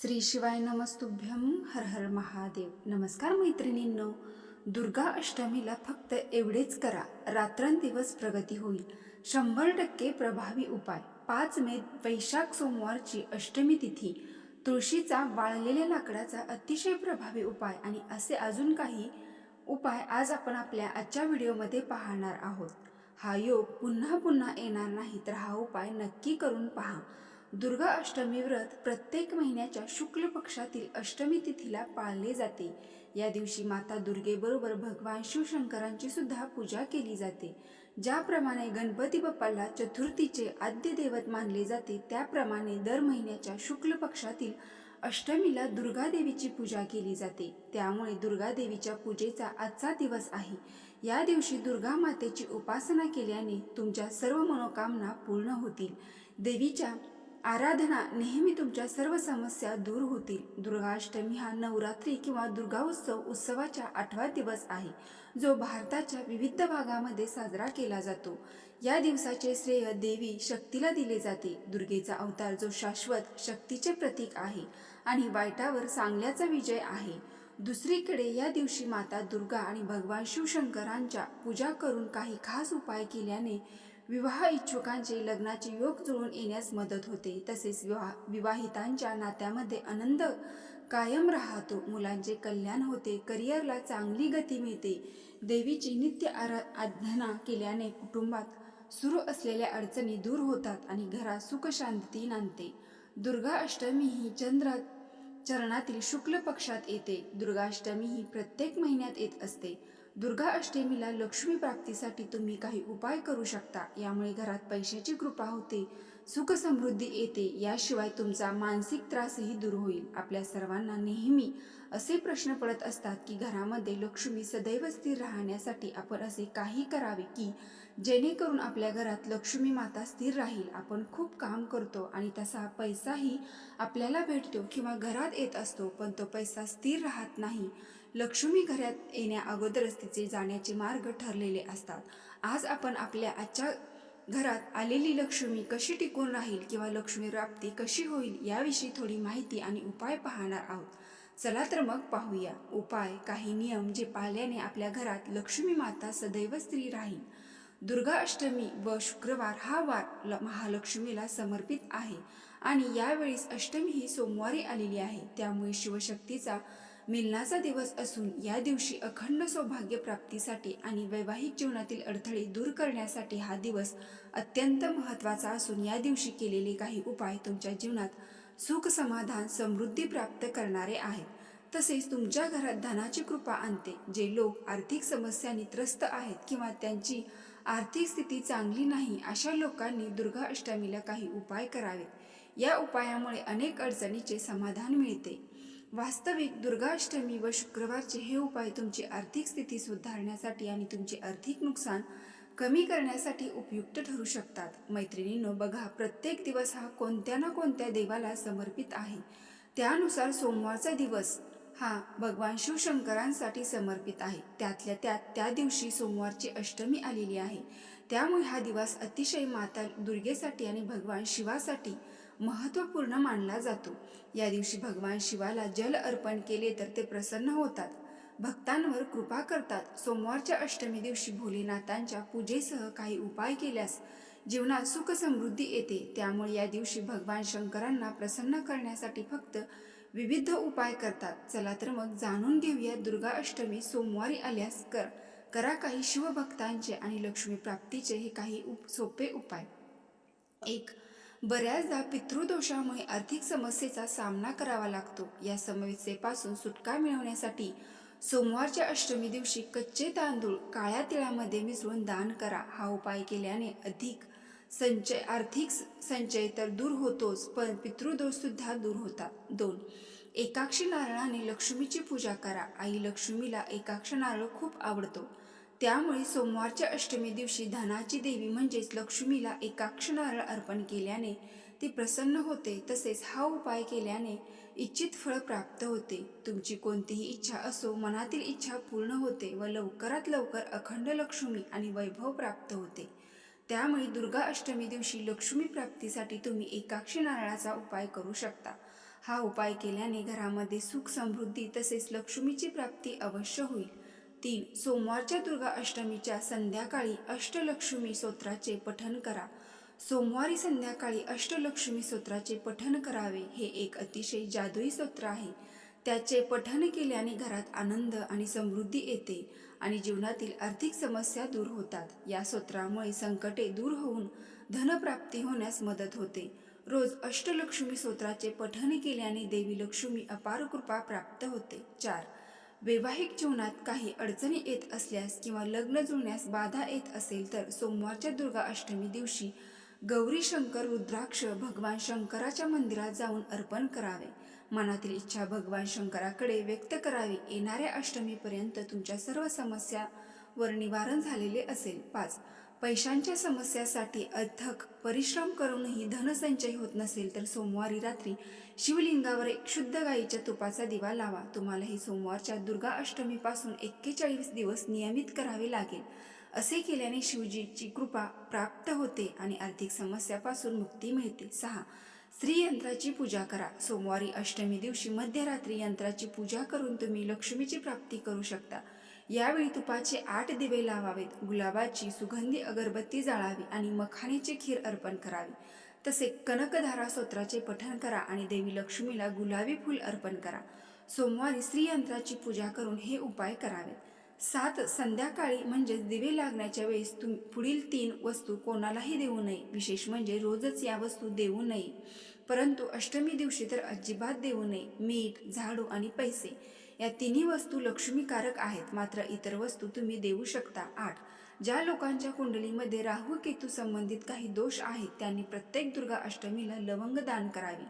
श्री शिवाय नमस्तुभ्यम हर हर महादेव. नमस्कार मैत्रिणींनो. दुर्गा अष्टमीला फक्त एवढेच करा. रात्रंदिवस प्रगती होईल. शंभर टक्के प्रभावी उपाय. पाच मे वैशाख सोमवारची अष्टमी तिथी. तुळशीचा वाळलेल्या लाकडाचा अतिशय प्रभावी उपाय आणि असे अजून काही उपाय आज आपण आपल्या आजच्या व्हिडिओमध्ये पाहणार आहोत. हा योग पुन्हा पुन्हा येणार नाही तर हा उपाय नक्की करून पहा. दुर्गा अष्टमी व्रत प्रत्येक महिन्याच्या शुक्ल पक्षातील अष्टमी तिथीला पाळले जाते. या दिवशी माता दुर्गेबरोबर भगवान शिवशंकरांची सुद्धा पूजा केली जाते. ज्याप्रमाणे गणपती बाप्पाला चतुर्थीचे आद्य दैवत मानले जाते त्याप्रमाणे दर महिन्याच्या शुक्ल पक्षातील अष्टमीला दुर्गा देवीची पूजा केली जाते. त्यामुळे दुर्गा देवीच्या पूजेचा आजचा दिवस आहे. या दिवशी दुर्गा मातेची उपासना केल्याने तुमच्या सर्व मनोकामना पूर्ण होतील. देवीच्या आराधना नेहमी तुमच्या सर्व समस्या दूर होतील. दुर्गाष्टमी हा नवरात्री किंवा दुर्गा उत्सव उत्सवाचा आठवा दिवस आहे जो भारताच्या विविध भागामध्ये साजरा केला जातो. या दिवसाचे श्रेय देवी शक्तीला दिले जाते. दुर्गेचा अवतार जो शाश्वत शक्तीचे प्रतीक आहे आणि वाईटावर चांगल्याचा विजय आहे. दुसरीकडे या दिवशी माता दुर्गा आणि भगवान शिवशंकरांच्या पूजा करून काही खास उपाय केल्याने विवाह इच्छुकांचे लग्नाचे योग जुळून येण्यास मदत होते. तसेच विवाह विवाहितांच्या नात्यामध्ये आनंद कायम राहतो. मुलांचे कल्याण होते. करिअरला चांगली गती मिळते. देवीची नित्य आरा आराधना केल्याने कुटुंबात सुरू असलेल्या अडचणी दूर होतात आणि घरात सुखशांती नांदते. दुर्गा अष्टमी ही चंद्र चरणातील शुक्ल पक्षात येते. दुर्गाष्टमी ही प्रत्येक महिन्यात येत असते. दुर्गा अष्टमीला लक्ष्मी प्राप्तीसाठी तुम्ही काही उपाय करू शकता. यामुळे घरात पैशाची कृपा होते सुख समृद्धी येते. याशिवाय तुमचा मानसिक त्रासही दूर होईल. आपल्या सर्वांना नेहमी असे प्रश्न पडत असतात की घरामध्ये लक्ष्मी सदैव स्थिर राहण्यासाठी आपण असे काही करावे की जेणेकरून आपल्या घरात लक्ष्मी माता स्थिर राहील. आपण खूप काम करतो आणि तसा पैसाही आपल्याला भेटतो किंवा घरात येत असतो पण तो पैसा स्थिर राहत नाही. लक्ष्मी घरात येण्या अगोदरच तिचे जाण्याचे मार्ग ठरलेले असतात. आज आपण आपल्या आजच्या घरात आलेली लक्ष्मी कशी टिकून राहील किंवा लक्ष्मी प्राप्ती कशी होईल याविषयी थोडी माहिती आणि उपाय पाहणार आहोत. चला तर मग पाहूया. उपाय काही नियम जे पाळल्याने आपल्या घरात लक्ष्मी माता सदैव स्त्री राहील. दुर्गा अष्टमी व शुक्रवार हा वार ल- महालक्ष्मीला समर्पित आहे. आणि यावेळीस अष्टमी ही सोमवारी आलेली आहे. त्यामुळे शिवशक्तीचा मिलनाचा दिवस असून या दिवशी अखंड सौभाग्य प्राप्तीसाठी आणि वैवाहिक जीवनातील अडथळे दूर करण्यासाठी हा दिवस अत्यंत महत्त्वाचा असून या दिवशी केलेले काही उपाय तुमच्या जीवनात सुख समाधान समृद्धी प्राप्त करणारे आहेत. तसेच तुमच्या घरात धनाची कृपा आणते जे लोक आर्थिक समस्यांनी त्रस्त आहेत किंवा त्यांची आर्थिक स्थिती चांगली नाही अशा लोकांनी दुर्गा अष्टमीला काही उपाय करावेत. या उपायामुळे अनेक अडचणीचे समाधान मिळते. वास्तविक दुर्गाष्टमी व शुक्रवारचे हे उपाय तुमची आर्थिक स्थिती सुधारण्यासाठी आणि तुमचे आर्थिक नुकसान कमी करण्यासाठी उपयुक्त ठरू शकतात. मैत्रिणींनो बघा प्रत्येक दिवस हा कोणत्या ना कोणत्या देवाला समर्पित आहे. त्यानुसार सोमवारचा दिवस हा भगवान शिवशंकरांसाठी समर्पित आहे. त्यातल्या त्यात त्या दिवशी सोमवारची अष्टमी आलेली आहे. त्यामुळे हा दिवस अतिशय माता दुर्गेसाठी आणि भगवान शिवासाठी महत्त्वपूर्ण मानला जातो. या दिवशी भगवान शिवाला जल अर्पण केले तर ते प्रसन्न होतात. भक्तांवर कृपा करतात. सोमवारच्या अष्टमी दिवशी भोलेनाथांच्या पूजेसह काही उपाय केल्यास जीवनात सुख समृद्धी येते. त्यामुळे या दिवशी भगवान शंकरांना प्रसन्न करण्यासाठी फक्त विविध उपाय करतात. चला तर मग जाणून घेऊया दुर्गा अष्टमी सोमवारी आल्यास कर करा काही शिवभक्तांचे आणि लक्ष्मी प्राप्तीचे हे काही उप सोपे उपाय. एक बऱ्याचदा पितृदोषामुळे आर्थिक समस्येचा सामना करावा लागतो. या समस्येपासून सुटका मिळवण्यासाठी सोमवारच्या अष्टमी दिवशी कच्चे तांदूळ काळ्या तिळामध्ये मिसळून दान करा. हा उपाय केल्याने अधिक संचय आर्थिक संचय तर दूर होतोच पण पितृदोष सुद्धा दूर होतात. दोन एकाक्षी नारळाने लक्ष्मीची पूजा करा. आई लक्ष्मीला एकाक्ष नारळ खूप आवडतो. त्यामुळे सोमवारच्या अष्टमी दिवशी धनाची देवी म्हणजेच लक्ष्मीला एकाक्ष नारळ अर्पण केल्याने ती प्रसन्न होते तसेच हा उपाय केल्याने इच्छित फळ प्राप्त होते. तुमची कोणतीही इच्छा असो मनातील इच्छा पूर्ण होते व लवकरात लवकर अखंड लक्ष्मी आणि वैभव प्राप्त होते. त्यामुळे दुर्गा अष्टमी दिवशी लक्ष्मी प्राप्तीसाठी तुम्ही एकाक्षी नारळाचा उपाय करू शकता. हा उपाय केल्याने घरामध्ये सुख समृद्धी तसेच लक्ष्मीची प्राप्ती अवश्य होईल. तीन सोमवारच्या दुर्गा अष्टमीच्या संध्याकाळी अष्टलक्ष्मी स्तोत्राचे पठण करा. सोमवारी संध्याकाळी अष्टलक्ष्मी स्तोत्राचे पठण करावे हे एक अतिशय जादुई स्तोत्र आहे. त्याचे पठण केल्याने घरात आनंद आणि समृद्धी येते आणि जीवनातील आर्थिक समस्या दूर होतात. या स्तोत्रामुळे संकटे दूर होऊन धनप्राप्ती होण्यास मदत होते. रोज अष्टलक्ष्मी स्तोत्राचे पठण केल्याने देवी लक्ष्मी अपार कृपा प्राप्त होते. चार वैवाहिक जीवनात काही अडचणी येत असल्यास किंवा लग्न जुळण्यास बाधा येत असेल तर सोमवारच्या दुर्गा अष्टमी दिवशी गौरी शंकर रुद्राक्ष भगवान शंकराच्या मंदिरात जाऊन अर्पण करावे. मनातील इच्छा भगवान शंकराकडे व्यक्त करावी. येणाऱ्या अष्टमीपर्यंत तुमच्या सर्व समस्यावर निवारण झालेले असेल. पाच. पैशांच्या समस्यासाठी अथक परिश्रम करूनही धनसंचय होत नसेल तर सोमवारी रात्री शिवलिंगावर एक शुद्ध गाईच्या तुपाचा दिवा लावा. तुम्हाला ही सोमवारच्या दुर्गा अष्टमीपासून एक्केचाळीस दिवस नियमित करावे लागेल. असे केल्याने शिवजीची कृपा प्राप्त होते आणि आर्थिक समस्यापासून मुक्ती मिळते. सहा. स्त्री यंत्राची पूजा करा. सोमवारी अष्टमी दिवशी मध्यरात्री यंत्राची पूजा करून तुम्ही लक्ष्मीची प्राप्ती करू शकता. यावेळी तुपाचे आठ दिवे लावावेत गुलाबाची सुगंधी अगरबत्ती जाळावी आणि मखाणीची खीर अर्पण करावी. तसे कनकधारा स्तोत्राचे पठण करा आणि देवी लक्ष्मीला गुलाबी फूल अर्पण करा. सोमवारी स्त्रीयंत्राची पूजा करून हे उपाय करावेत. सात संध्याकाळी म्हणजेच दिवे लागण्याच्या वेळेस तुम पुढील तीन वस्तू कोणालाही देऊ नये. विशेष म्हणजे रोजच या वस्तू देऊ नये. परंतु अष्टमी दिवशी तर अजिबात देऊ नये. मीठ झाडू आणि पैसे. या तिन्ही वस्तू लक्ष्मीकारक आहेत. मात्र इतर वस्तू तुम्ही देऊ शकता. आठ. ज्या लोकांच्या कुंडलीमध्ये राहू केतू संबंधित काही दोष आहेत त्यांनी प्रत्येक दुर्गा अष्टमीला लवंग दान करावी.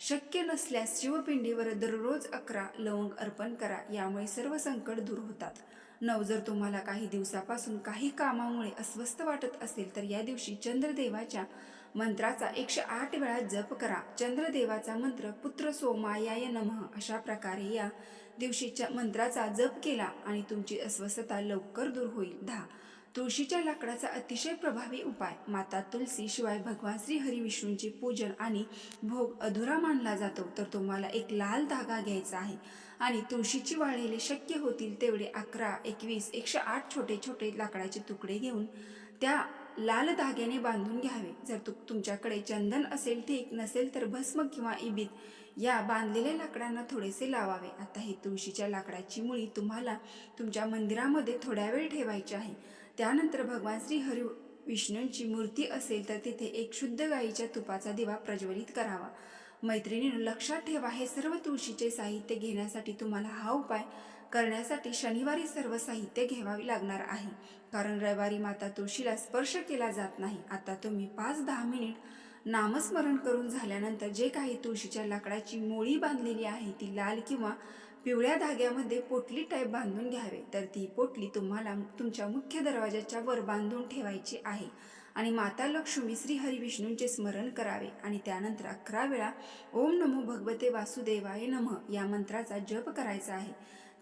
शक्य नसल्यास शिवपिंडीवर दररोज अकरा लवंग अर्पण करा. यामुळे सर्व संकट दूर होतात. नऊ. जर तुम्हाला काही दिवसापासून काही कामामुळे अस्वस्थ वाटत असेल तर या दिवशी चंद्रदेवाच्या मंत्राचा एकशे आठ वेळा जप करा. चंद्रदेवाचा मंत्र पुत्र सोमायाय नमः अशा प्रकारे या दिवशीच्या मंत्राचा जप केला आणि तुमची अस्वस्थता लवकर दूर होईल. दहा. तुळशीच्या लाकडाचा अतिशय प्रभावी उपाय. माता तुलसी शिवाय भगवान श्री हरिविष्णूंचे पूजन आणि भोग अधुरा मानला जातो तर तुम्हाला एक लाल धागा घ्यायचा आहे. आणि तुळशीची वाळलेले शक्य होतील तेवढे अकरा एकवीस एकशे आठ छोटे छोटे लाकडाचे तुकडे घेऊन त्या लाल धाग्याने बांधून घ्यावे. जर तु तुमच्याकडे चंदन असेल ठीक नसेल तर भस्म किंवा इबीत या बांधलेल्या लाकडांना थोडेसे लावावे. आता ही तुळशीच्या लाकडाची मुळी तुम्हाला तुमच्या मंदिरामध्ये थोड्या वेळ ठेवायची आहे. त्यानंतर भगवान श्री हरी विष्णूंची मूर्ती असेल तर तिथे एक शुद्ध गाईच्या तुपाचा दिवा प्रज्वलित करावा. मैत्रिणीनं लक्षात ठेवा हे सर्व तुळशीचे साहित्य घेण्यासाठी तुम्हाला हा उपाय करण्यासाठी शनिवारी सर्व साहित्य घ्यावी लागणार आहे. कारण रविवारी माता तुळशीला स्पर्श केला जात नाही. आता तुम्ही पाच दहा मिनिट नामस्मरण करून झाल्यानंतर जे काही तुळशीच्या लाकडाची मोळी बांधलेली आहे ती लाल किंवा पिवळ्या धाग्यामध्ये पोटली टाईप बांधून घ्यावे. तर ती पोटली तुम्हाला तुमच्या मुख्य दरवाजाच्या वर बांधून ठेवायची आहे. आणि माता लक्ष्मी श्री हरिविष्णूंचे स्मरण करावे. आणि त्यानंतर अकरा वेळा ओम नमो भगवते वासुदेवाय नमः या मंत्राचा जप करायचा आहे.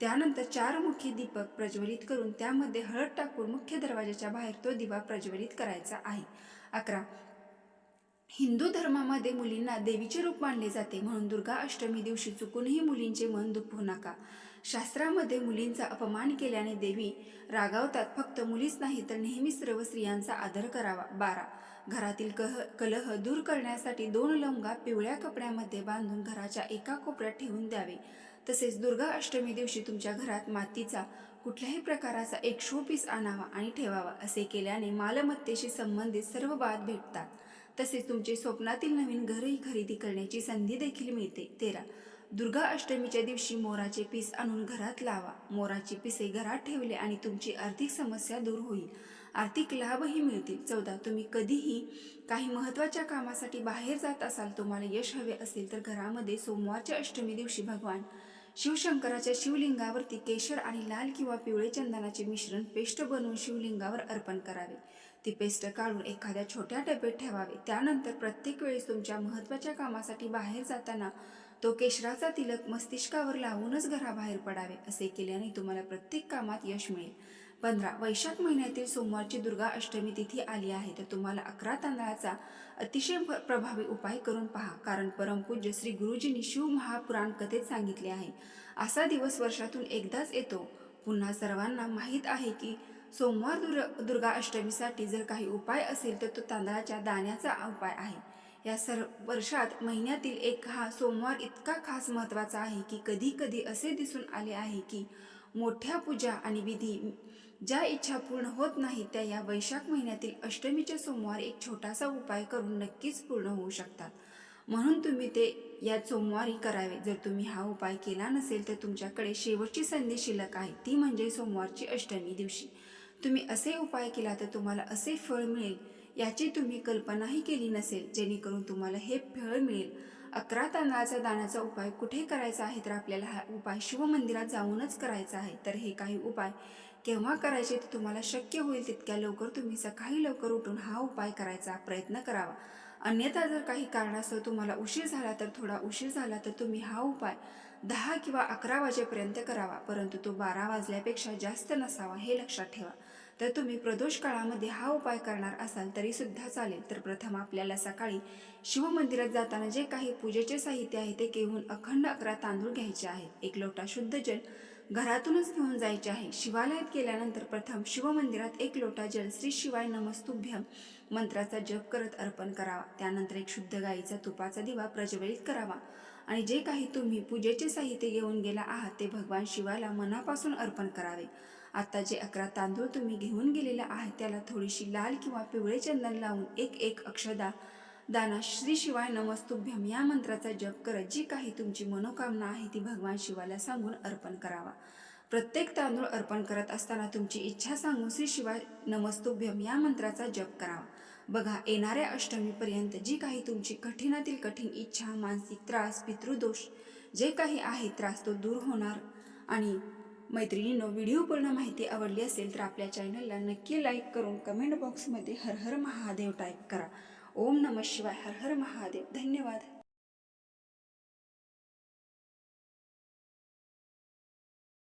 त्यानंतर चार मुख्य दीपक प्रज्वलित करून त्यामध्ये हळद टाकून मुख्य दरवाजाच्या बाहेर तो दिवा प्रज्वलित करायचा आहे. अकरा. हिंदू धर्मामध्ये मुलींना देवीचे रूप मानले जाते म्हणून दुर्गा अष्टमी दिवशी चुकूनही मुलींचे मन दुखवू नका. शास्त्रामध्ये मुलींचा अपमान केल्याने देवी रागावतात फक्त मुलीच नाही तर नेहमी सर्व स्त्रियांचा आदर करावा. बारा. घरातील कह कलह दूर करण्यासाठी दोन लवंगा पिवळ्या कपड्यामध्ये बांधून घराच्या एका कोपऱ्यात ठेवून द्यावे. तसेच दुर्गा अष्टमी दिवशी तुमच्या घरात मातीचा कुठल्याही प्रकाराचा एक शो पीस आणावा आणि ठेवावा असे केल्याने मालमत्तेशी संबंधित सर्व बाद भेटतात. तसेच तुमचे स्वप्नातील नवीन घरही खरेदी करण्याची संधी देखील मिळते. तेरा. दुर्गा अष्टमीच्या दिवशी मोराचे पीस आणून घरात लावा. मोराची पिसे घरात ठेवले आणि तुमची आर्थिक समस्या दूर होईल. आर्थिक लाभही मिळतील. चौदा. तुम्ही कधीही काही महत्त्वाच्या कामासाठी बाहेर जात असाल तुम्हाला यश हवे असेल तर घरामध्ये सोमवारच्या अष्टमी दिवशी भगवान शिवशंकराच्या शिवलिंगावरती केशर आणि लाल किंवा पिवळे चंदनाचे मिश्रण पेस्ट बनवून शिवलिंगावर अर्पण करावे. ती पेस्ट काढून एखाद्या छोट्या डब्यात ठेवावे. त्यानंतर प्रत्येक वेळेस तुमच्या महत्त्वाच्या कामासाठी बाहेर जाताना तो केशराचा तिलक मस्तिष्कावर लावूनच घराबाहेर पडावे असे केल्याने तुम्हाला प्रत्येक कामात यश मिळेल. पंधरा वैशाख महिन्यातील सोमवारची दुर्गा अष्टमी तिथी आली आहे तर तुम्हाला अकरा तांदळाचा अतिशय प्रभावी उपाय करून पहा. कारण परमपूज्य श्री गुरुजींनी शिव महापुराण कथेत सांगितले आहे. असा दिवस वर्षातून एकदाच येतो. पुन्हा सर्वांना माहीत आहे की सोमवार दुर दुर्गा अष्टमीसाठी जर काही उपाय असेल तर तो तांदळाच्या दाण्याचा उपाय आहे. या सर्व वर्षात महिन्यातील एक हा सोमवार इतका खास महत्त्वाचा आहे की कधी कधी असे दिसून आले आहे की मोठ्या पूजा आणि विधी ज्या इच्छा पूर्ण होत नाही त्या या वैशाख महिन्यातील अष्टमीच्या सोमवार एक छोटासा उपाय करून नक्कीच पूर्ण होऊ शकतात. म्हणून तुम्ही ते या सोमवारी करावे. जर तुम्ही हा उपाय केला नसेल तर तुमच्याकडे शेवटची संधी शिल्लक आहे. ती म्हणजे सोमवारची अष्टमी दिवशी. तुम्ही असे उपाय केला तर तुम्हाला असे फळ मिळेल याची तुम्ही कल्पनाही केली नसेल जेणेकरून तुम्हाला हे फळ मिळेल. अकरा तांदळाचा दाण्याचा उपाय कुठे करायचा आहे तर आपल्याला हा उपाय शिवमंदिरात जाऊनच करायचा आहे. तर हे काही उपाय केव्हा करायचे ते तुम्हाला शक्य होईल तितक्या लवकर तुम्ही सकाळी लवकर उठून हा उपाय करायचा प्रयत्न करावा. अन्यथा जर काही कारणास्तव तुम्हाला उशीर झाला तर थोडा उशीर झाला तर तुम्ही हा उपाय दहा किंवा अकरा वाजेपर्यंत करावा परंतु तो बारा वाजल्यापेक्षा जास्त नसावा हे लक्षात ठेवा. तर तुम्ही प्रदोष काळामध्ये हा उपाय करणार असाल तरी सुद्धा चालेल. तर प्रथम आपल्याला सकाळी शिवमंदिरात जाताना जे काही पूजेचे साहित्य आहे ते घेऊन अखंड अकरा तांदूळ घ्यायचे आहेत. एक लोटा शुद्ध जल घरातूनच घेऊन जायचे आहे. शिवालयात गेल्यानंतर प्रथम शिवमंदिरात एक लोटा जल श्री शिवाय नमस्तुभ्यम मंत्राचा जप करत अर्पण करावा. त्यानंतर एक शुद्ध गाईचा तुपाचा दिवा प्रज्वलित करावा. आणि जे काही तुम्ही पूजेचे साहित्य घेऊन गेला आहात ते भगवान शिवाला मनापासून अर्पण करावे. आता जे अकरा तांदूळ तुम्ही घेऊन गेलेले आहेत त्याला थोडीशी लाल किंवा पिवळे चंदन लावून एक एक अक्षदा दाना श्री शिवाय नमस्तुभ्यम या मंत्राचा जप करत जी काही तुमची मनोकामना आहे ती भगवान शिवाला सांगून अर्पण करावा. प्रत्येक तांदूळ अर्पण करत असताना तुमची इच्छा सांगून श्री शिवाय नमस्तुभ्यम या मंत्राचा जप करावा. बघा येणाऱ्या अष्टमीपर्यंत जी काही तुमची कठीणातील कठीण इच्छा मानसिक त्रास पितृदोष जे काही आहे त्रास तो दूर होणार. आणि मैत्रिणींनो व्हिडिओ पूर्ण माहिती आवडली असेल तर आपल्या चॅनलला नक्की लाईक करून कमेंट बॉक्समध्ये हर हर महादेव टाईप करा. ओम नम शिवाय हर हर महादेव. धन्यवाद.